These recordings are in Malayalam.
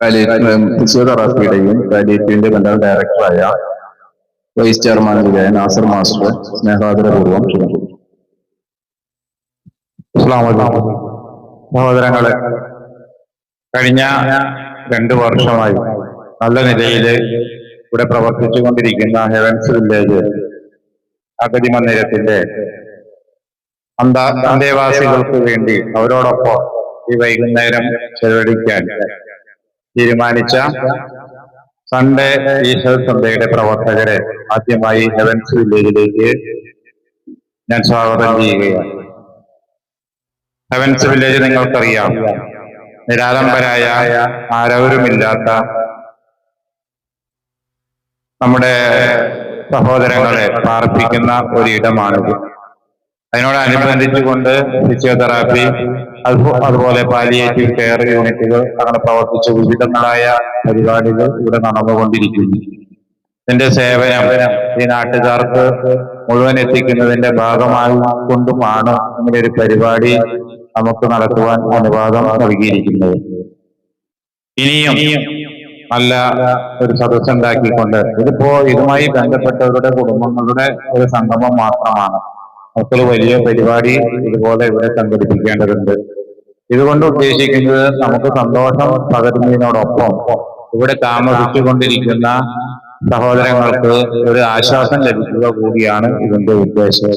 ഫിസിയോതെറാപ്പിയുടെയും പാലിയേറ്റീവിന്റെ ബന്ധം ഡയറക്ടറായ വൈസ് ചെയർമാൻ കൂടിയായ നാസർ മാസ്റ്റർ സ്നേഹാദരപൂർവം ക്ഷണിക്കുന്നു സഹോദരങ്ങളെ കഴിഞ്ഞ രണ്ടു വർഷമായി നല്ല നിലയിൽ ഇവിടെ പ്രവർത്തിച്ചു കൊണ്ടിരിക്കുന്ന ഹെവൻസ് വില്ലേജ് അഗതി മന്ദിരത്തിന്റെ അന്താ അന്തേവാസികൾക്ക് വേണ്ടി അവരോടൊപ്പം ഈ വൈകുന്നേരം ചെലവഴിക്കാൻ തീരുമാനിച്ച സൺഡേ ഈശ്വര സന്ധ്യയുടെ പ്രവർത്തകരെ ആദ്യമായി ഹെവൻസ് വില്ലേജിലേക്ക് ഞാൻ സ്വാഗതം ചെയ്യുകയാണ്. ഹെവൻസ് വില്ലേജ് നിങ്ങൾക്കറിയാം നിരാലംബരായ ആരവരുമില്ലാത്ത നമ്മുടെ സഹോദരങ്ങളെ പാർപ്പിക്കുന്ന ഒരിടമാണിത്. അതിനോടനുബന്ധിച്ചുകൊണ്ട് ഫിസിയോതെറാപ്പി അതുപോ- അതുപോലെ പാലിയേറ്റീവ് കെയർ യൂണിറ്റുകൾ അങ്ങനെ പ്രവർത്തിച്ച വിവിധങ്ങളായ പരിപാടികൾ ഇവിടെ നടന്നുകൊണ്ടിരിക്കുന്നു. ഇതിന്റെ സേവനം ഈ നാട്ടുകാർക്ക് മുഴുവൻ എത്തിക്കുന്നതിന്റെ ഭാഗമായി കൊണ്ടുമാണ് ഇങ്ങനെ ഒരു പരിപാടി നമുക്ക് നടത്തുവാൻ അനുവാദം നൽകിയിരിക്കുന്നത്. ഇനിയും നല്ല ഒരു സദസ്സുണ്ടാക്കിക്കൊണ്ട് ഇതിപ്പോ ഇതുമായി ബന്ധപ്പെട്ടവരുടെ കുടുംബങ്ങളുടെ ഒരു സംഗമം മാത്രമാണ്. മക്കൾ വലിയ പരിപാടി ഇതുപോലെ ഇവിടെ സംഘടിപ്പിക്കേണ്ടതുണ്ട്. ഇതുകൊണ്ട് ഉദ്ദേശിക്കുന്നത് നമുക്ക് സന്തോഷം പകരുന്നതിനോടൊപ്പം ഇവിടെ താമസിച്ചുകൊണ്ടിരിക്കുന്ന സഹോദരങ്ങൾക്ക് ഒരു ആശ്വാസം ലഭിക്കുക കൂടിയാണ് ഇതിന്റെ ഉദ്ദേശം.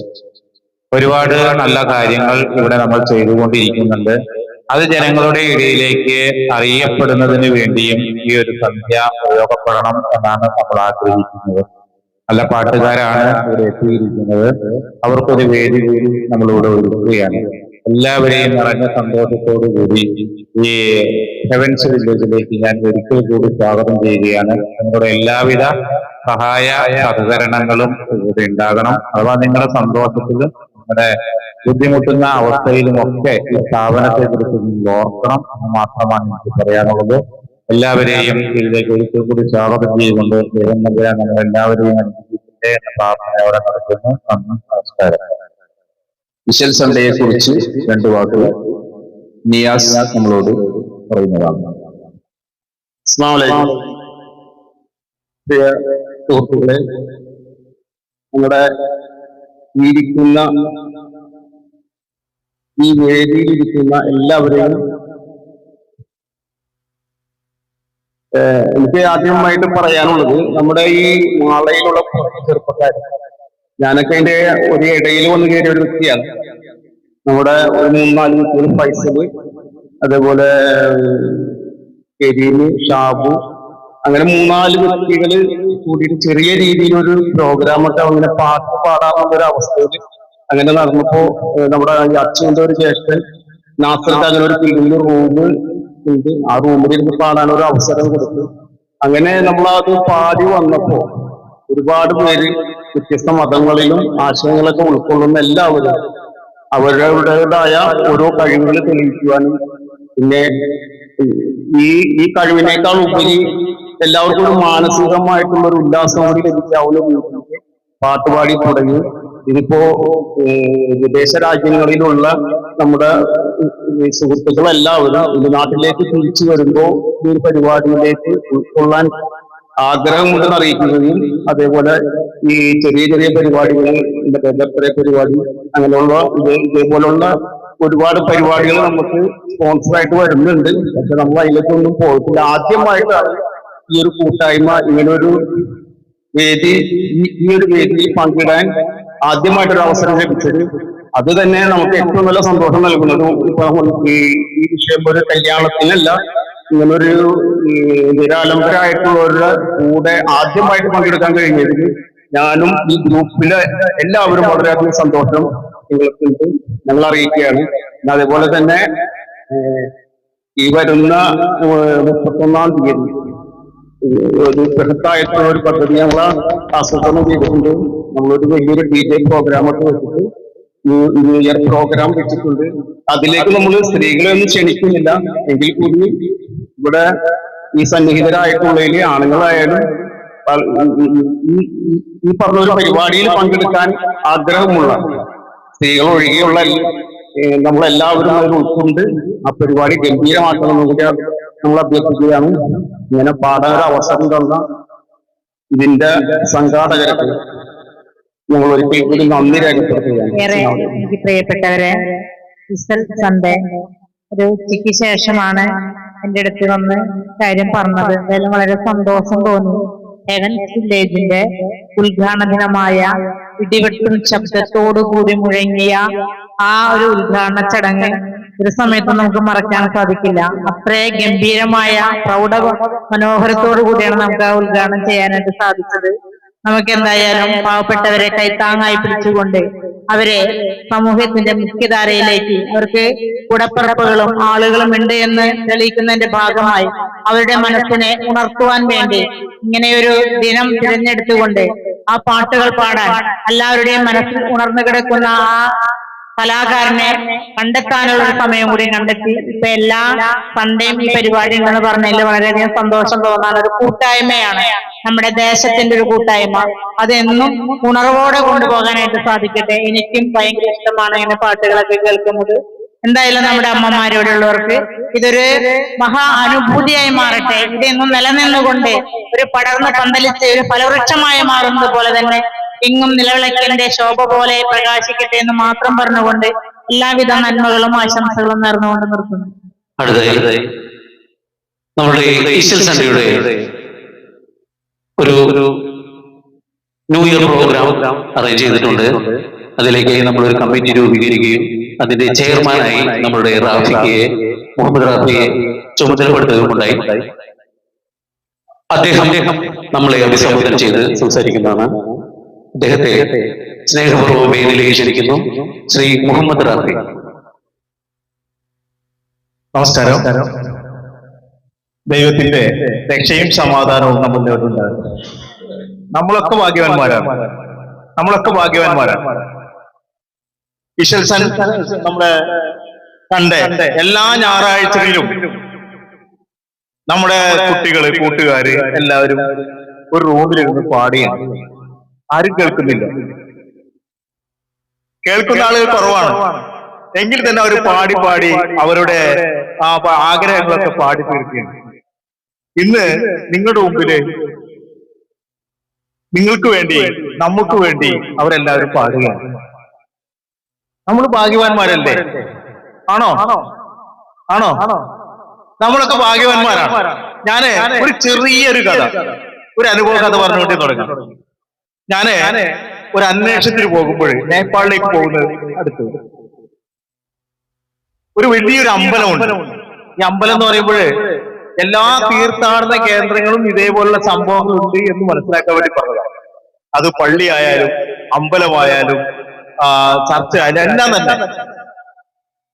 ഒരുപാട് നല്ല കാര്യങ്ങൾ ഇവിടെ നമ്മൾ ചെയ്തുകൊണ്ടിരിക്കുന്നുണ്ട്. അത് ജനങ്ങളുടെ ഇടയിലേക്ക് അറിയപ്പെടുന്നതിന് വേണ്ടിയും ഈ ഒരു സന്ധ്യ ഉപയോഗപ്പെടണം എന്നാണ് നമ്മൾ ആഗ്രഹിക്കുന്നത്. നല്ല പാട്ടുകാരാണ് ഇവിടെ എത്തിയിരിക്കുന്നത്. അവർക്കൊരു വേദി നമ്മളിവിടെ ഒരുക്കുകയാണ്. എല്ലാവരെയും നിറഞ്ഞ സന്തോഷത്തോടു കൂടി ഈ ഹെവൻസ് വില്ലേജിലേക്ക് ഞാൻ ഒരിക്കൽ കൂടി സ്വാഗതം ചെയ്യുകയാണ്. നമ്മുടെ എല്ലാവിധ സഹായ സഹകരണങ്ങളും ഇവിടെ ഉണ്ടാകണം. അഥവാ നിങ്ങളുടെ സന്തോഷത്തിൽ നമ്മുടെ ബുദ്ധിമുട്ടുന്ന അവസ്ഥയിലും ഒക്കെ ഈ സ്ഥാപനത്തെ കുറിച്ച് ഓർക്കണം എന്ന് മാത്രമാണ് എനിക്ക് പറയാനുള്ളത്. എല്ലാവരെയും ഇതിലേക്ക് ഒരിക്കൽ കൂടി സ്വാഗതം ചെയ്തുകൊണ്ട് ദൈവം നമ്മൾ എല്ലാവരെയും അനുഗ്രഹിക്കട്ടെ എന്ന പ്രാർത്ഥനയോടെ നടത്തുന്നു നന്ദി നമസ്കാരം. വിശൽ സൺഡേയെ കുറിച്ച് രണ്ട് വാക്കുകൾ നിയാസ് നമ്മളോട് പറയുന്നതാണ്. സുഹൃത്തുക്കളെ നമ്മുടെ ഇരിക്കുന്ന ഈ വേദിയിലിരിക്കുന്ന എല്ലാവരെയും എനിക്ക് ആദ്യമായിട്ട് പറയാനുള്ളത് നമ്മുടെ ഈ മാളയിലുള്ള ചെറുപ്പക്കാർ. ഞാനൊക്കെ അതിന്റെ ഒരു ഇടയിൽ വന്ന് കയറിയ ഒരു വ്യക്തിയാണ്. നമ്മുടെ ഒരു മൂന്നാൽ കുട്ടികൾ ഫൈസൽ അതേപോലെ കരീം ഷാബു അങ്ങനെ മൂന്നാൽ വ്യക്തികൾ കൂടിയിട്ട് ചെറിയ രീതിയിലൊരു പ്രോഗ്രാം ഒക്കെ അങ്ങനെ പാട്ട് പാടാറുള്ള ഒരു അവസ്ഥയിൽ അങ്ങനെ നടന്നപ്പോ നമ്മുടെ അച്ഛന്റെ ഒരു ജ്യേഷ്ഠൻ നാസർക്ക് അങ്ങനെ ഒരു ഫിലിമിൽ റൂം ഉണ്ട് ആ റൂമിൽ ഇരുന്ന് പാടാൻ ഒരു അവസരം കൊടുത്തു. അങ്ങനെ നമ്മൾ അത് പാടി വന്നപ്പോ ഒരുപാട് പേര് വ്യത്യസ്ത മതങ്ങളിലും ആശയങ്ങളൊക്കെ ഉൾക്കൊള്ളുന്ന എല്ലാവരും അവരുടേതായ ഓരോ കഴിവുകൾ തെളിയിക്കുവാനും പിന്നെ ഈ ഈ കഴിവിനേക്കാൾ ഉപരി എല്ലാവർക്കും ഒരു മാനസികമായിട്ടുള്ള ഒരു ഉല്ലാസം കൂടി ലഭിക്കാവുന്ന പാട്ടുപാടി തുടങ്ങി. ഇതിപ്പോ വിദേശ രാജ്യങ്ങളിലുള്ള നമ്മുടെ സുഹൃത്തുക്കളെല്ലാവരും ഇത് നാട്ടിലേക്ക് തിരിച്ചു വരുമ്പോ ഈ ഒരു പരിപാടിയിലേക്ക് ഉൾക്കൊള്ളാൻ ആഗ്രഹമുണ്ടെന്ന് അറിയിക്കുകയും അതേപോലെ ഈ ചെറിയ ചെറിയ പരിപാടികൾ ബന്ധപ്പെട്ട പരിപാടി അങ്ങനെയുള്ള ഇത് ഇതേപോലുള്ള ഒരുപാട് പരിപാടികൾ നമുക്ക് സ്പോൺസർ ആയിട്ട് വരുന്നുണ്ട്. പക്ഷെ നമ്മൾ അതിലേക്കൊന്നും പോയിട്ടില്ല. ആദ്യമായിട്ടാണ് ഈ ഒരു കൂട്ടായ്മ ഇങ്ങനെ ഒരു വേദി ഈ ഒരു വേദിയിൽ പങ്കിടാൻ ആദ്യമായിട്ടൊരു അവസരം ലഭിച്ചത്. അത് തന്നെ നമുക്ക് ഏറ്റവും നല്ല സന്തോഷം നൽകുന്നത് ഇപ്പൊ ഈ വിഷയം ഒരു കല്യാണത്തിനല്ല ഇങ്ങനൊരു നിരാലംബരായിട്ടുള്ളവരുടെ കൂടെ ആദ്യമായിട്ട് പങ്കെടുക്കാൻ കഴിഞ്ഞതിൽ ഞാനും ഈ ഗ്രൂപ്പിലെ എല്ലാവരും വളരെയധികം സന്തോഷം നിങ്ങൾക്കുണ്ട്. ഞങ്ങൾ അറിയിക്കുകയാണ്. അതേപോലെ തന്നെ ഈ വരുന്ന മുപ്പത്തൊന്നാം തീയതി ഒരു ബൃഹത്തായിട്ടുള്ള ഒരു പദ്ധതി ഞങ്ങൾ ആസൂത്രണം ചെയ്തിട്ടുണ്ട്. നമ്മളൊരു വലിയൊരു ഡി ജെ പ്രോഗ്രാം ഒക്കെ വെച്ചിട്ട് ന്യൂ- ഇയർ പ്രോഗ്രാം വെച്ചിട്ടുണ്ട്. അതിലേക്ക് നമ്മൾ സ്ത്രീകളെ ഒന്നും ക്ഷണിക്കുന്നില്ല. എങ്കിൽ കൂടി ഇവിടെ ഈ സന്നിഹിതരായിട്ടുള്ളതിൽ ആണുങ്ങളായാലും ഈ- പറഞ്ഞ ഒരു പരിപാടിയിൽ പങ്കെടുക്കാൻ ആഗ്രഹമുള്ള സ്ത്രീകൾ ഒഴികെയുള്ള നമ്മളെല്ലാവരും അതിൽ ഉൾക്കൊണ്ട് ആ പരിപാടി ഗംഭീരമാക്കണമെന്ന് കൂടി നമ്മൾ അഭ്യർത്ഥിക്കുകയാണ്. ഇങ്ങനെ പാടാൻ ഒരു അവസരം തന്ന ഇതിന്റെ സംഘാടകർക്ക് ഞങ്ങൾ ഒരിക്കൽ കൂടി നന്ദി രേഖപ്പെടുത്തുകയാണ്. ഒരു ഉച്ചയ്ക്ക് ശേഷമാണ് എന്റെ അടുത്ത് വന്ന് കാര്യം പറഞ്ഞത്. എന്തായാലും വളരെ സന്തോഷം തോന്നി. ഹെവൻസ് വില്ലേജിന്റെ ഉദ്ഘാടന ദിനമായ ഇടിവെട്ടും ശബ്ദത്തോടുകൂടി മുഴങ്ങിയ ആ ഒരു ഉദ്ഘാടന ചടങ്ങ് ഒരു സമയത്ത് നമുക്ക് മറക്കാൻ സാധിക്കില്ല. അത്രേ ഗംഭീരമായ പ്രൗഢ മനോഹരത്തോടു കൂടിയാണ് നമുക്ക് ആ ഉദ്ഘാടനം ചെയ്യാനായിട്ട് സാധിച്ചത്. നമുക്ക് എന്തായാലും പാവപ്പെട്ടവരെ കൈത്താങ്ങായി പിടിച്ചുകൊണ്ട് അവരെ സമൂഹത്തിന്റെ മുഖ്യധാരയിലേക്ക് അവർക്ക് കുടപ്പിറപ്പുകളും ആളുകളും ഉണ്ട് എന്ന് തെളിയിക്കുന്നതിന്റെ ഭാഗമായി അവരുടെ മനസ്സിനെ ഉണർത്തുവാൻ വേണ്ടി ഇങ്ങനെയൊരു ദിനം തിരഞ്ഞെടുത്തുകൊണ്ട് ആ പാട്ടുകൾ പാടാൻ എല്ലാവരുടെയും മനസ്സിൽ ഉണർന്നു കിടക്കുന്ന ആ കലാകാരനെ കണ്ടെത്താനുള്ള ഒരു സമയം കൂടി കണ്ടെത്തി. ഇപ്പൊ എല്ലാ സൺഡേയും ഈ പരിപാടി ഉണ്ടെന്ന് പറഞ്ഞതിൽ വളരെയധികം സന്തോഷം തോന്നാൻ ഒരു കൂട്ടായ്മയാണ്. നമ്മുടെ ദേശത്തിന്റെ ഒരു കൂട്ടായ്മ. അതെന്നും ഉണർവോടെ കൊണ്ടുപോകാനായിട്ട് സാധിക്കട്ടെ. എനിക്കും ഭയങ്കര ഇഷ്ടമാണ് ഇങ്ങനെ പാട്ടുകളൊക്കെ കേൾക്കുന്നത്. എന്തായാലും നമ്മുടെ അമ്മമാരോടുള്ളവർക്ക് ഇതൊരു മഹാ അനുഭൂതിയായി മാറട്ടെ. ഇതെന്നും നിലനിന്നുകൊണ്ട് ഒരു പടർന്ന് പന്തലിച്ച് ഒരു ഫലവൃക്ഷമായി മാറുന്നത് പോലെ തന്നെ എങ്ങും നിലവിളക്കിന്റെ ശോഭ പോലെ പ്രകാശിക്കട്ടെ എന്ന് മാത്രം പറഞ്ഞുകൊണ്ട് എല്ലാവിധ നന്മകളും ആശംസകളും നേർന്നുകൊണ്ട് നിർത്തുന്നു. അടുത്തതായി നമ്മുടെ ഈശ്വൽ സൺഡേയുടെ ഒരു ന്യൂ ഇയർ പ്രോഗ്രാം അറേഞ്ച് ചെയ്തിട്ടുണ്ട്. അതിലേക്ക് നമ്മൾ ഒരു കമ്മിറ്റി രൂപീകരിക്കുകയും അതിന്റെ ചെയർമാനായി നമ്മുടെ റാഫിയെ മുഹമ്മദ് റാഫിയെ ചുമതലപ്പെടുത്തുകയുമുണ്ടായി. അദ്ദേഹം നമ്മളെ അഭിസംബോധന ചെയ്ത് സംസാരിക്കുന്നതാണ്. അദ്ദേഹത്തെ സ്നേഹപൂർവം വേദിയിലേക്ക് ക്ഷണിക്കുന്നു. ശ്രീ മുഹമ്മദ് റാഫി. നമസ്കാരം. ദൈവത്തിന്റെ രക്ഷയും സമാധാനവും നമ്മുടെ ഉണ്ടാകും നമ്മളൊക്കെ ഭാഗ്യവാന്മാരാണ്. നമ്മളൊക്കെ ഭാഗ്യവാന്മാരാണ്. ഇഷൽസൻ നമ്മുടെ കണ്ട എല്ലാ ഞായറാഴ്ചകളിലും നമ്മുടെ കുട്ടികൾ കൂട്ടുകാര് എല്ലാവരും ഒരു റൂമിലിരുന്ന് പാടിയാണ്. ആരും കേൾക്കുന്നില്ല. കേൾക്കുന്ന ആളുകൾ കുറവാണ്. എങ്കിൽ തന്നെ അവർ പാടി പാടി അവരുടെ ആ ആഗ്രഹങ്ങളൊക്കെ പാടി തീർക്കുകയാണ്. ഇന്ന് നിങ്ങളുടെ മുമ്പിൽ നിങ്ങൾക്ക് വേണ്ടി നമുക്ക് വേണ്ടി അവരെല്ലാവരും പാടുകയാണ്. നമ്മൾ ഭാഗ്യവാന്മാരല്ലേ? ആണോ? ആണോ? നമ്മളൊക്കെ ഭാഗ്യവാന്മാരാണ്. ഞാൻ ഒരു ചെറിയൊരു കഥ ഒരു അനുഭവ കഥ പറഞ്ഞുകൊണ്ടേ തുടങ്ങാം. ഞാൻ ഒരു അന്വേഷണത്തിന് പോകുമ്പോൾ നേപ്പാളിലേക്ക് പോകുന്നത് അടുത്ത്. ഒരു വലിയൊരു അമ്പലമുണ്ട്. ഈ അമ്പലം എന്ന് പറയുമ്പോൾ എല്ലാ തീർത്ഥാടന കേന്ദ്രങ്ങളും ഇതേപോലുള്ള സംഭവങ്ങളുണ്ട് എന്ന് മനസ്സിലാക്കാൻ വേണ്ടി പറഞ്ഞതാണ്. അത് പള്ളിയായാലും അമ്പലമായാലും ചർച്ച ആയാലും എല്ലാം തന്നെ.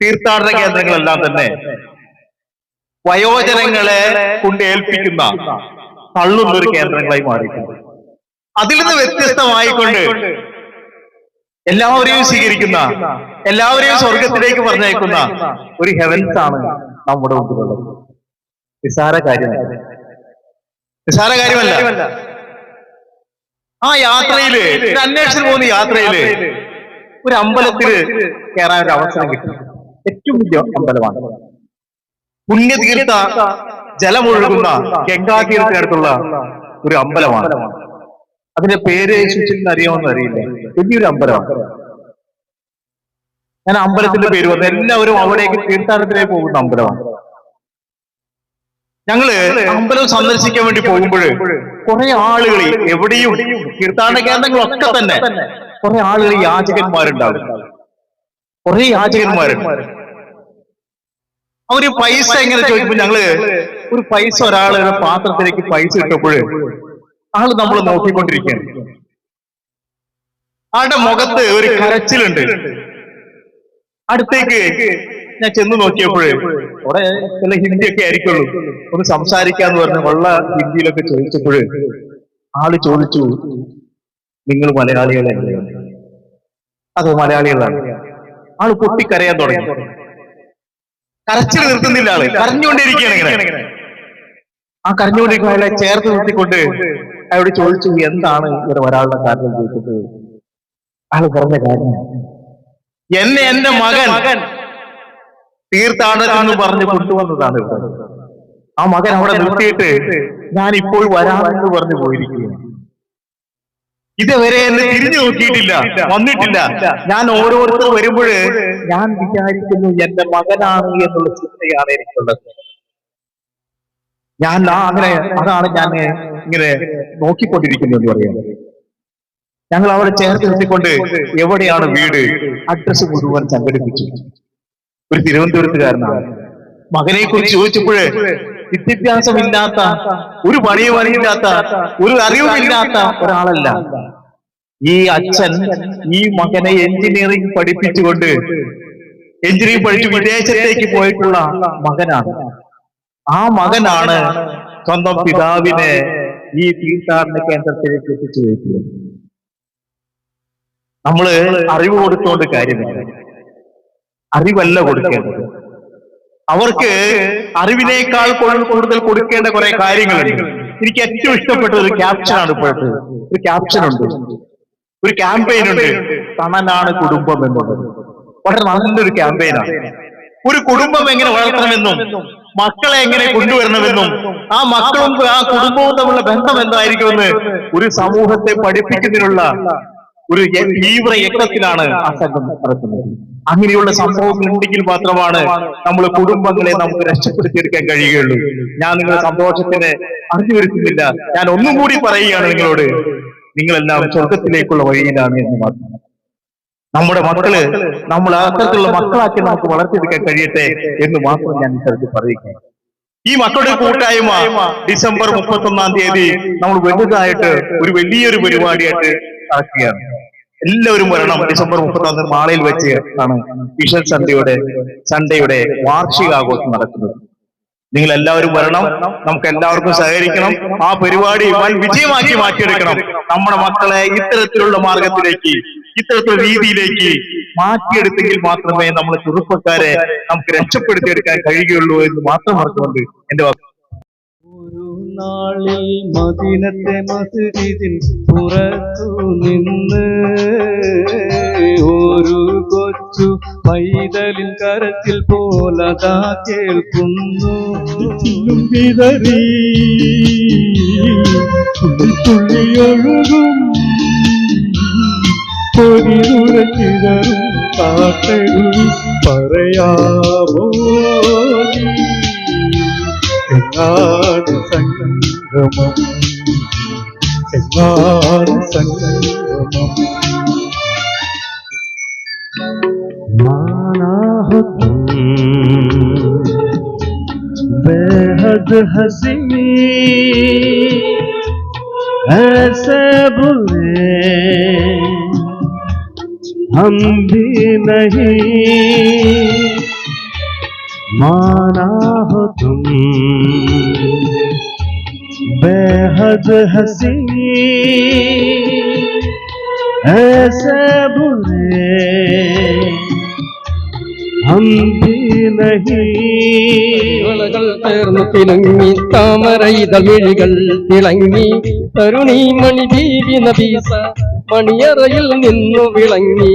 തീർത്ഥാടന കേന്ദ്രങ്ങളെല്ലാം തന്നെ വയോജനങ്ങളെ കൊണ്ട് ഏൽപ്പിക്കുന്ന തള്ളുന്ന ഒരു കേന്ദ്രങ്ങളായി മാറിയിട്ടുണ്ട്. അതിൽ നിന്ന് വ്യത്യസ്തമായിക്കൊണ്ട് എല്ലാവരെയും സ്വീകരിക്കുന്ന എല്ലാവരെയും സ്വർഗത്തിലേക്ക് പറഞ്ഞയക്കുന്ന ഒരു ഹെവൻസ് ആണ് നമ്മുടെ മുമ്പിലുള്ളത്. നിസാര കാര്യമല്ല. നിസാര കാര്യമല്ല. ആ യാത്രയിൽ അന്വേഷിച്ചു അന്വേഷണം പോകുന്ന യാത്രയിൽ ഒരു അമ്പലത്തിൽ കയറാൻ ഒരു അവസരം കിട്ടി. ഏറ്റവും വലിയ അമ്പലമാണ്. പുണ്യതീർത്ഥ ജലമൊഴുകുന്ന ഗംഗാതീർത്ഥത്തിനടുത്തുള്ള ഒരു അമ്പലമാണ്. അതിന്റെ പേര് ശുചിന്ന് അറിയാമെന്ന് അറിയില്ല. വലിയൊരു അമ്പലമാണ്. ഞാൻ അമ്പലത്തിന്റെ പേര് പറഞ്ഞു എല്ലാവരും അവിടേക്ക് തീർത്ഥാടനത്തിലേക്ക് പോകുന്ന അമ്പലമാണ്. ഞങ്ങൾ അമ്പലം സന്ദർശിക്കാൻ വേണ്ടി പോകുമ്പോൾ കുറെ ആളുകൾ എവിടെയും തീർത്ഥാടന കേന്ദ്രങ്ങളൊക്കെ തന്നെ. കുറെ ആളുകൾ യാചകന്മാരുണ്ടാവും. കുറെ യാചകന്മാരുണ്ട് അവർ പൈസ എങ്ങനെ ചോദിക്കുമ്പോൾ ഞങ്ങൾ ഒരു പൈസ ഒരാളുടെ പാത്രത്തിലേക്ക് പൈസ ഇട്ടപ്പോൾ ആൾ നമ്മൾ നോക്കിക്കൊണ്ടിരിക്കുകയാണ്. ആളുടെ മുഖത്ത് ഒരു കരച്ചിലുണ്ട്. അടുത്തേക്ക് ഞാൻ ചെന്ന് നോക്കിയപ്പോൾ അവിടെ ചില ഹിന്ദിയൊക്കെ ആയിരിക്കുള്ളൂ. ഒന്ന് സംസാരിക്കാന്ന് പറഞ്ഞ് ഉള്ള ഹിന്ദിയിലൊക്കെ ചോദിച്ചപ്പോൾ ആൾ ചോദിച്ചു നിങ്ങൾ മലയാളികളല്ലേ? അത് മലയാളികളാണ്. ആൾ പൊട്ടിക്കരയാൻ തുടങ്ങി. കരച്ചിൽ നിർത്തുന്നില്ല ആൾ. കരഞ്ഞുകൊണ്ടിരിക്കുകയാണ് ഇങ്ങനെ. ആ കരഞ്ഞുകൊണ്ടിരിക്കുന്ന ചേർത്ത് നിർത്തിക്കൊണ്ട് അയാളോട് ചോദിച്ചു എന്താണ് ഇവിടെ ഒരാളുടെ കാരണം ചോദിച്ചത് ആൾ പറഞ്ഞ കാര്യം. എന്നെ എന്റെ മകൻ തീർത്ഥാടനം എന്ന് പറഞ്ഞ് കൊണ്ടുവന്നതാണ് ഇവിടെ. ആ മകൻ അവിടെ നിർത്തിയിട്ട് ഞാൻ ഇപ്പോൾ വരാമെന്ന് പറഞ്ഞു പോയിരിക്കുകയാണ്. ഇതുവരെ എന്നെ തിരിഞ്ഞു നോക്കിയിട്ടില്ല. വന്നിട്ടില്ല. ഞാൻ ഓരോരുത്തർ വരുമ്പോൾ ഞാൻ വിചാരിക്കുന്നു എന്റെ മകനാണ് എന്നുള്ള ചിന്തയാണ് എനിക്കുള്ളത്. ഞാൻ ആ അങ്ങനെ അതാണ് ഞാൻ ഇങ്ങനെ നോക്കിക്കൊണ്ടിരിക്കുന്നത് എന്ന് പറയാം. ഞങ്ങൾ അവിടെ ചേർത്ത് നിർത്തിക്കൊണ്ട് എവിടെയാണ് വീട്? അഡ്രസ് മുഴുവൻ സംഘടിപ്പിച്ചു. ഒരു തിരുവനന്തപുരത്തുകാരനാണ്. മകനെ കുറിച്ച് ചോദിച്ചപ്പോൾ വിദ്യാഭ്യാസമില്ലാത്ത ഒരു പണിയും അറിയില്ലാത്ത ഒരു അറിവുമില്ലാത്ത ഒരാളല്ല. ഈ അച്ഛൻ ഈ മകനെ എഞ്ചിനീയറിംഗ് പഠിപ്പിച്ചുകൊണ്ട് എഞ്ചിനീയറിംഗ് പഠിച്ച് വിദേശത്തേക്ക് പോയിട്ടുള്ള മകനാണ്. ആ മകനാണ് സ്വന്തം പിതാവിനെ ഈ തീർത്ഥാടന കേന്ദ്രത്തിലേക്ക് എത്തിച്ചു വയ്ക്കുന്നത് നമ്മൾ അറിവ് കൊടുത്തോണ്ട് കാര്യമില്ല. അറിവല്ല കൊടുക്കേണ്ടത്. അവർക്ക് അറിവിനേക്കാൾ കൂടുതൽ കൊടുക്കേണ്ട കുറെ കാര്യങ്ങളുണ്ട്. എനിക്ക് ഏറ്റവും ഇഷ്ടപ്പെട്ട ഒരു ക്യാപ്ഷൻ ആണ് ഇപ്പോഴത്തെ. ഒരു ക്യാപ്ഷൻ ഉണ്ട്. ഒരു ക്യാമ്പയിൻ ഉണ്ട്. തണനാണ് കുടുംബം എന്നുള്ളത്. വളരെ നല്ലൊരു ക്യാമ്പയിനാണ് ഒരു കുടുംബം എങ്ങനെ വളർത്തണമെന്നും മക്കളെ എങ്ങനെ കൊണ്ടുവരണമെന്നും ആ മക്കളും ആ കുടുംബവും തമ്മിലുള്ള ബന്ധം എന്തായിരിക്കുമെന്ന് ഒരു സമൂഹത്തെ പഠിപ്പിക്കുന്നതിനുള്ള ഒരു തീവ്ര യജ്ഞത്തിലാണ് ആ സംഘം നടക്കുന്നത് അങ്ങനെയുള്ള സംഭവങ്ങൾ ഉണ്ടെങ്കിൽ മാത്രമാണ് നമ്മൾ കുടുംബങ്ങളെ നമുക്ക് രക്ഷപ്പെടുത്തിയെടുക്കാൻ കഴിയുകയുള്ളൂ. ഞാൻ നിങ്ങളുടെ സന്തോഷത്തിന് അറിഞ്ഞു വരുത്തുന്നില്ല ഞാൻ ഒന്നും കൂടി പറയുകയാണ് നിങ്ങളോട്. നിങ്ങളെല്ലാം സ്വർഗത്തിലേക്കുള്ള വഴിയിലാണ് എന്ന് മാത്രം. നമ്മുടെ മക്കൾ നമ്മൾ അത്തരത്തിലുള്ള മക്കളാക്കി നമുക്ക് വളർത്തിയെടുക്കാൻ കഴിയട്ടെ എന്ന് മാത്രം ഞാൻ ഇത്തരത്തിൽ പറയുകയാണ്. ഈ മക്കളുടെ കൂട്ടായ്മ ഡിസംബർ മുപ്പത്തി ഒന്നാം തീയതി നമ്മൾ വലുതായിട്ട് ഒരു വലിയൊരു പരിപാടിയായിട്ട് നടക്കുകയാണ്. എല്ലാവരും വരണം. ഡിസംബർ മുപ്പത്തൊന്ന് മാളയിൽ വെച്ച് ആണ് വിഷൽ സൺഡേയുടെ സൺഡേയുടെ വാർഷികാഘോഷം നടക്കുന്നത്. നിങ്ങൾ എല്ലാവരും വരണം. നമുക്ക് എല്ലാവർക്കും സഹകരിക്കണം. ആ പരിപാടി വൻ വിജയമാക്കി മാറ്റിയെടുക്കണം. നമ്മുടെ മക്കളെ ഇത്തരത്തിലുള്ള മാർഗത്തിലേക്ക് ഇത്തരത്തിലുള്ള രീതിയിലേക്ക് മാറ്റിയെടുത്തെങ്കിൽ മാത്രമേ നമ്മുടെ ചെറുപ്പക്കാരെ നമുക്ക് രക്ഷപ്പെടുത്തിയെടുക്കാൻ കഴിയുകയുള്ളൂ എന്ന് മാത്രം പറഞ്ഞുകൊണ്ട് എന്റെ നാളിൽ മദീനത്തെ മസ്ജിദിൽ പുറത്തു നിന്ന് ഒരു കൊച്ചു പൈതലിൻ കരത്തിൽ പോലതാ കേൾക്കുന്നു. വിതറി തുള്ളിയൊഴുകും പൊരിയുറക്കിതറും പാട്ടെഴുതി പറയാമോ माना बेहद हसीनी ऐसे बोले हम भी नहीं। माना हो तुम बेहद हसी ऐसे बुरे हम भी नहीं വിളകൾ ചേർന്നു തിളങ്ങി താമരയിതൾ മിഴികൾ തിളങ്ങി തരുണി മണി ബീവി നബീസ മണിയറയിൽ നിന്നു വിളങ്ങി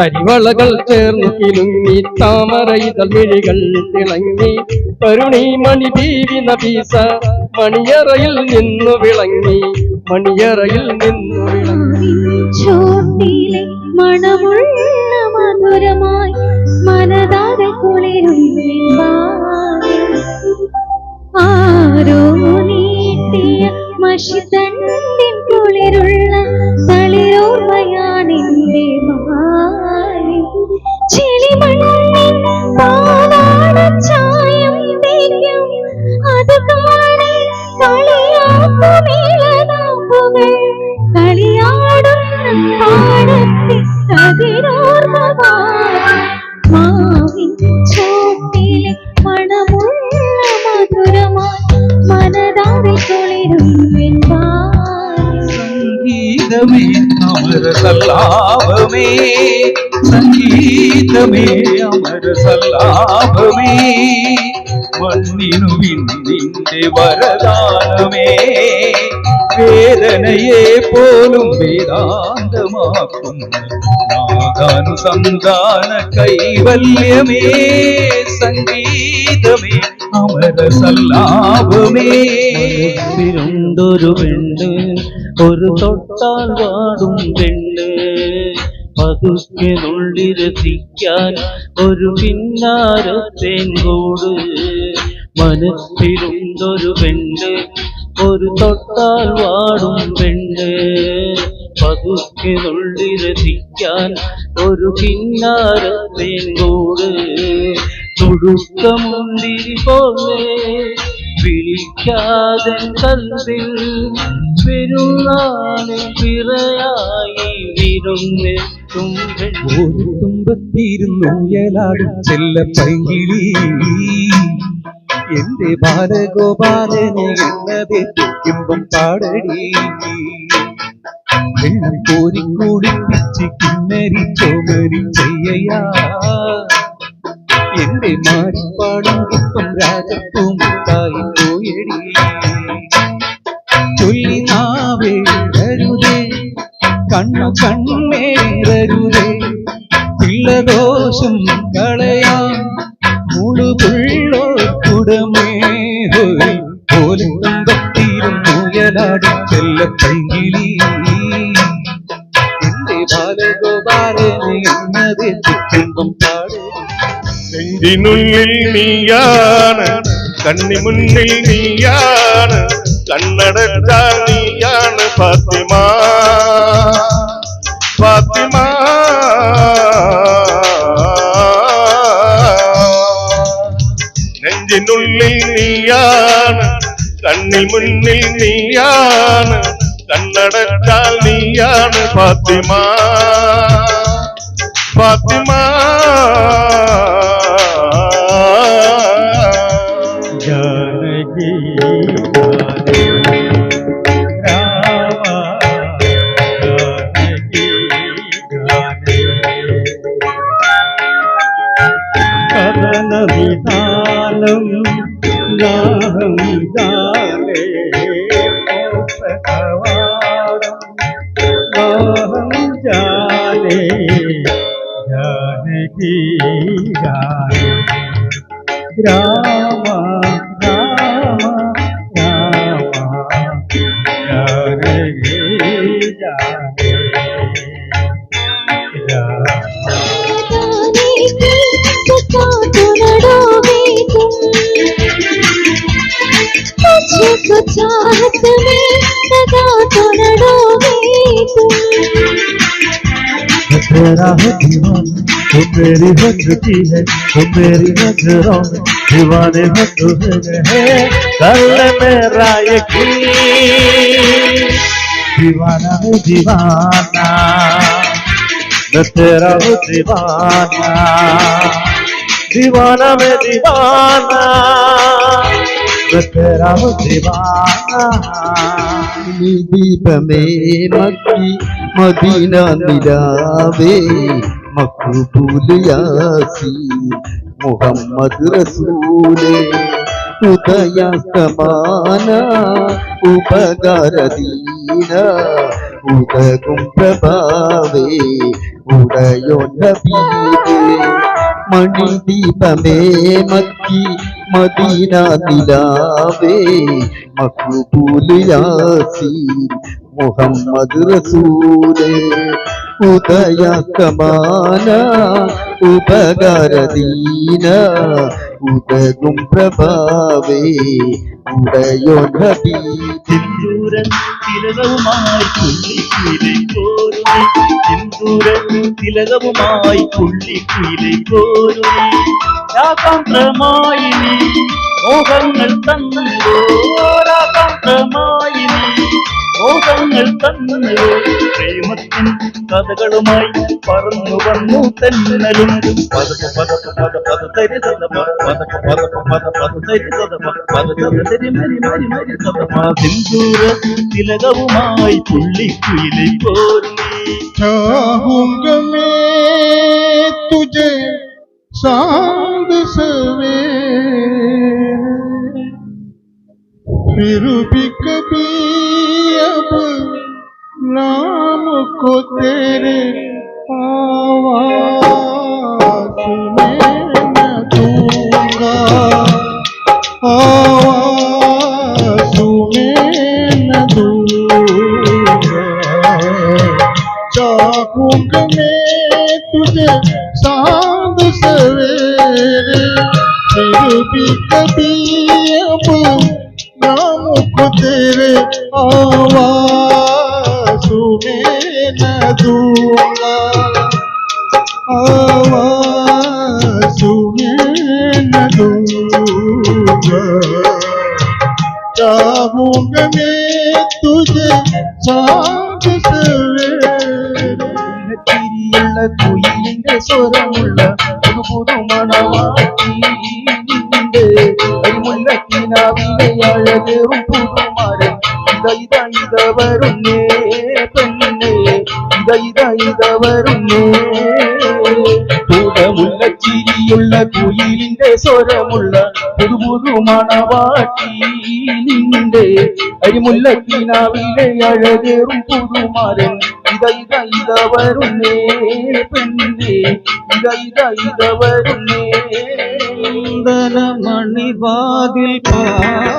തരിവളകൾ ചേർന്നു. കിലുങ്ങി താമരയിതൾ മിഴികൾ തിളങ്ങി. തരുണി മണി ബീവി നബീസ മണിയറയിൽ നിന്നു വിളങ്ങി. മണിയറയിൽ നിന്നു വിളങ്ങി. മനതാര കുളിരുന്നിൽ ആരോ നീട്ടിയ മഷിത്തണ്ടിൻ കുളിരുള്ള തളിരോർമ്മയാണെന്റെ ചെളിമണ്ണിൻ പാവാട സംഗീതമേ അമര സല്ലാപമേ മണ്ണിനു വിണ്ണിന്റെ വരദാനമേ വേദനയെ പോലും വേദാന്ത ആനന്ദമാക്കുന്ന നാദാനുസന്ധാന കൈവല്യമേ സംഗീതമേ അമര സല്ലാപമേ മനസ്സിലുണ്ടൊരു പെണ്ണ് ഒരു തൊട്ടാൽ വാടും പെണ്ണ് പതുക്കെ നുള്ളി രസിക്കാൻ ഒരു പിന്നാരത്തേങ്കോട് മനസ്സിലുണ്ടൊരു പെണ്ണ് ഒരു തൊട്ടാൽ വാടും പെണ്ണ്. പതുക്കിനുള്ളിരസിക്കാൻ നുള്ളി രസിക്കാൻ ഒരു പിന്നാരത്തേങ്കോട് തുടുക്കമുണ്ടി പോലെ വിളിക്കാതെ കൽവിൽ പെരുന്നാളിൽ പിറയായി വിരുന്നെത്തും പെണ്ണ്. ഒരു തുമ്പത്തിരുന്നു ഉയലാടും ചെല്ല പൈകിളി എന്റെ ബാലഗോപാലനെ എന്നതെത്തിക്കുമ്പം പാടടി. വെള്ളം കോരി കുടിപ്പിച്ച് കിന്നരി ചോമരി ചെയ്യയാ. എന്റെ മാറിപ്പാടും കുപ്പം രാജപ്പൂമുട്ടായി പോയടി. ചൊല്ലി നാവേടരുതേ കണ്ണു കണ്ണേറരുതേ പിള്ളദോഷം കളയാം. മുഴുപുള്ളോ പോലെ മുയലാടും ചെല്ല ചുറ്റുമ്പം പാടും. നെഞ്ചിനുള്ളിൽ നീയാണ് കണ്ണിമുന്നിൽ നീയാണ് കണ്ണടച്ചാൽ നീയാണ് ഫാത്തിമ. ഫാത്തിമ നെഞ്ചിനുള്ളിൽ നീയാണ് കണ്ണിൽ മുന്നിൽ നീയാണ് കണ്ണടച്ചാൽ നീയാണ് ഫാത്തിമ तो तेरा है दीवाना वो मेरी हो है, वो मेरी नज़रों में दीवाने हो तुझे है। कल मेरा यकीन। दीवाना है दीवाना, मैं तेरा हूँ दीवाना। दीवाना मैं दीवाना। मैं तेरा हूँ दीवाना ദീപമേ മക്കി മദീന നിലാവേ മക്ബൂൽ യാസീൻ മുഹമ്മദ് റസൂലേ ഉദയാസ്തമാന ഉപകാരദീന ഉദകും പ്രഭാവേ ഉടയോ மணி தீபமே மக்கி மதீனா திலாவே மக்பூல் யாசீன் മുഹമ്മദ് റസൂലേ ഉദയകമാന ഉപകാരദീന ഉദകും പ്രഭാവേ ഉടയോ നബീ സിന്ദൂരൻ തിലകവുമായി പുള്ളിക്കുയിലെ കോരുണി സിന്ദൂരൻ തിലകവുമായി പുള്ളിക്കുയിലെ കോരുണി രാകാന്തമായി നീ മോഹങ്ങൾ തന്നുവോ രാകാന്തമായി നീ മോഹങ്ങൾ തന്നുവോ പ്രേമത്തിൻ കഥകളുമായി പറന്നു വന്നു തെന്നലും പദപ പദപ പദ പദ തരി സദപ പദപ പദപ പദ പദ തരി സദപ പദ പദ തരി മരി മരി മരി സദപ സിന്ദൂര തിലകവുമായി പുള്ളിക്കുയിലെ പോരുന്നേ चाहूंगा मैं तुझे सांग सवेरे फिर भी कभी अब नाम को तेरे में न दूँगा। आवाज़ में दूँगा। मैं तुझे साँझ सवेरे फिर भी कभी अब नाम को तेरे आवाज़ ಸುಮೇನದೂಲ ಆವ ಸುಮೇನದೂಲ ಚಾಮುಗ ಮೇ ತುಜೆ ಸಾಂಗ തിരിയുള്ള കുയിലിന്റെ സ്വരമുള്ള ഒരു പുതു മണവാട്ടിന്റെ അരിമുല്ലക്കിനാവിലെ അഴകേറും പുതുമാരൻ ഇതാ ഇതാ ഇതാ വരുന്നേ ഇത ഇത ഇത വരുന്നേ പുതമുള്ള ചിരിയുള്ള കുയിലിന്റെ സ്വരമുള്ള പുതു പുതു മണവാട്ടി നിന്റെ അരിമുല്ലക്കിനാവിലെ അഴകേറും പുതുമാരൻ ഇത ഇത ഇത വരുന്നേ പെണ്ണേ ഇത ഇത ഇത വരുന്നേ മണിവാതിൽ പാതി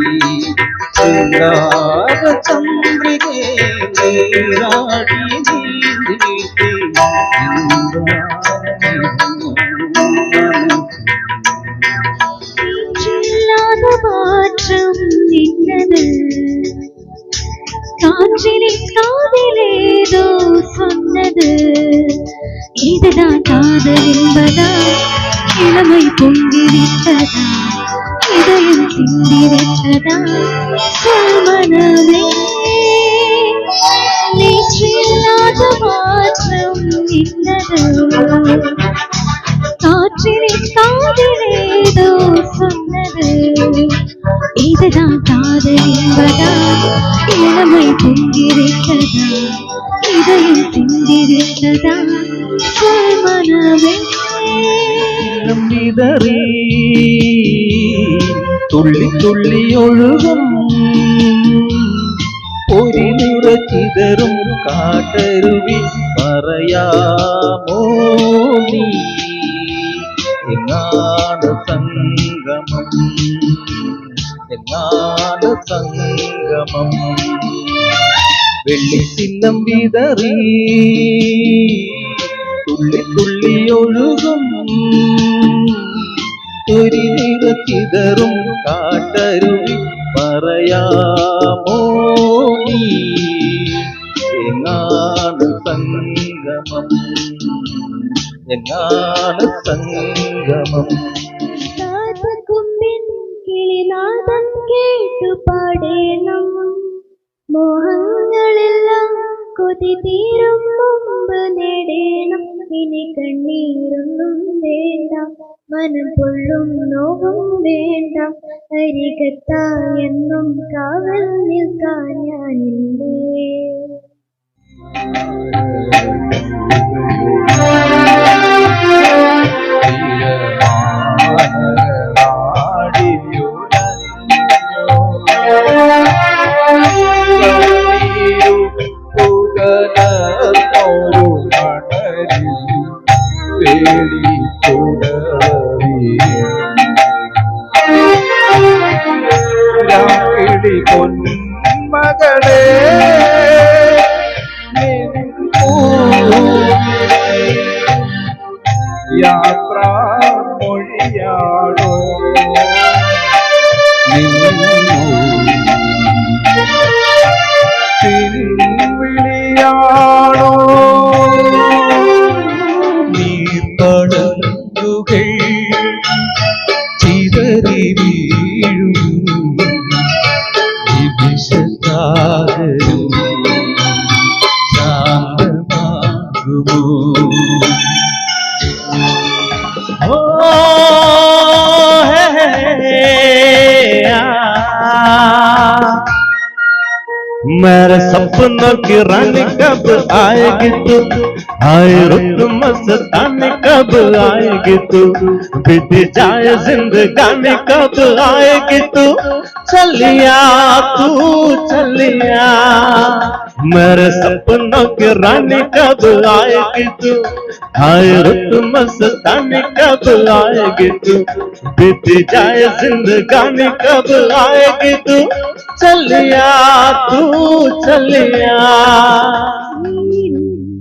ఎందిరెచ్చదా సమనమే. నిచ్చిల్లాద మాత్రం నిన్నదు కాచిని కాదిరేదో సన్నదు. ఇదదా కాదరింబదా ఇనమై తిందిరెచ్చదా இதயம் திண்டிருந்ததா തുള്ളി തുള്ളി ഒഴുകും. ഒരു നിറച്ചിതറും കാട്ടരുവി പറയാമോ നീ? എങ്ങാണ് സംഗമം? എങ്ങാണ് സംഗമം? വെള്ളിച്ചില്ലം വിതറി. തുള്ളി തുള്ളി നിറച്ചിതറും കാട്ടരുവി പറയാമോ നീ? എങ്ങാണ് സംഗമം? എങ്ങാണ് സംഗമം? കിളിനാദം കേട്ടു പാടേണം. മോഹങ്ങളെല്ലാം കൊതി തീരും മുമ്പ് നേടേണം. ഇനി കണ്ണീരൊന്നും വേണ്ട മനം പൊള്ളും നോവും വേണ്ട. അരികത്തായെന്നും കാവൽ നിൽക്കാൻ ഞാനില്ലേ. പൊന്മകളെ मेरे सपनों की रानी कब आएगी तू? आए रुत मस्तानी कब आएगी तू? बीत जाए जिंदगानी कब आएगी तू? चलिया तू, चलिया। मेरे सपनों की रानी कब आएगी तू? आए रुत मस्तानी कब आएगी तू? बीत जाए जिंदगानी कब आएगी तू? चलिया तू, चलिया।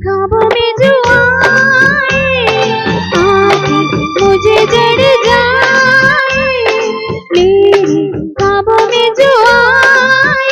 ख्वाबों में जो आए मुझे जड़ जाए। मेरे ख्वाबों में जो आए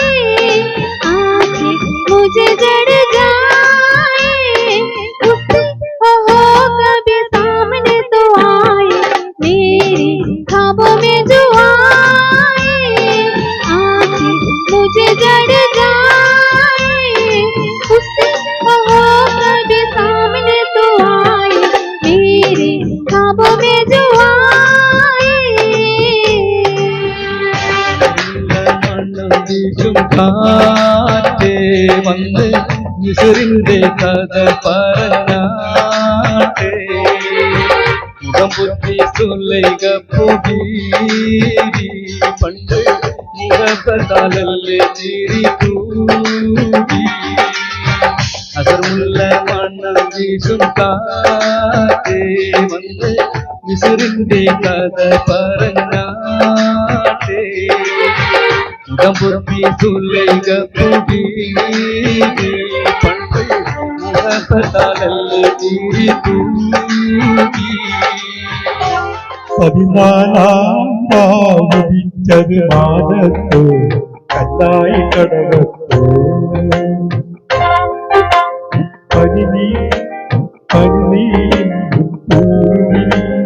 മിസറിന്റെ കഥ പറഞ്ഞാട്ടേ മുഖംപുറത്തി സുലൈക പുകി പണ്ട് മുഖത്താലല്ലേ ചിരി കൂടി പതിനാലാം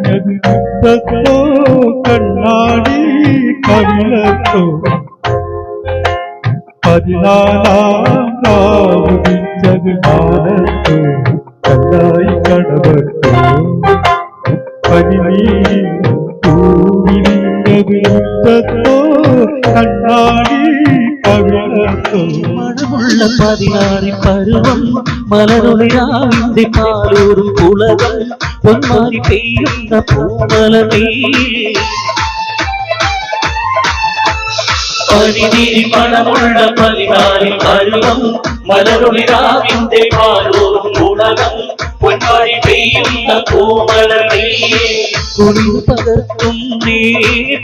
కవిలతో కన్నాడి కవిలతో పదినాలాదించదు మాలతో కన్నాయి కడబట్టు పది கூடிவிட்டது தத்தோ கண்ணாடி மனமுள்ள பதினாறு பருவம் மலருளையாந்தி பாலூரும் புலகம் பொன்மாறி பெய்யுந்த பூமலமே. பனிநீரி மனமுள்ள பதினாறு பருவம் மலருளிராவிந்தை பாலூரும் உலகம் பொன்னாரி பெய்யுள்ள கோமலர் மையே. குடிப்பதற்கும் நே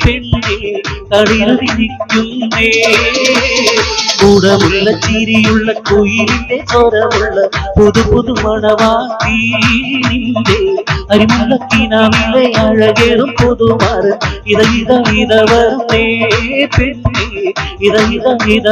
பெண்ணே தடியில் இனிக்கும் நே கூடமுள்ள சீரியுள்ள கோயிலிலே சோரமுள்ள புது புது மணவாசி நின்றே. அழகேறும் புதுமாறு இத இத இத வருமே பெண்ணே இத இத இத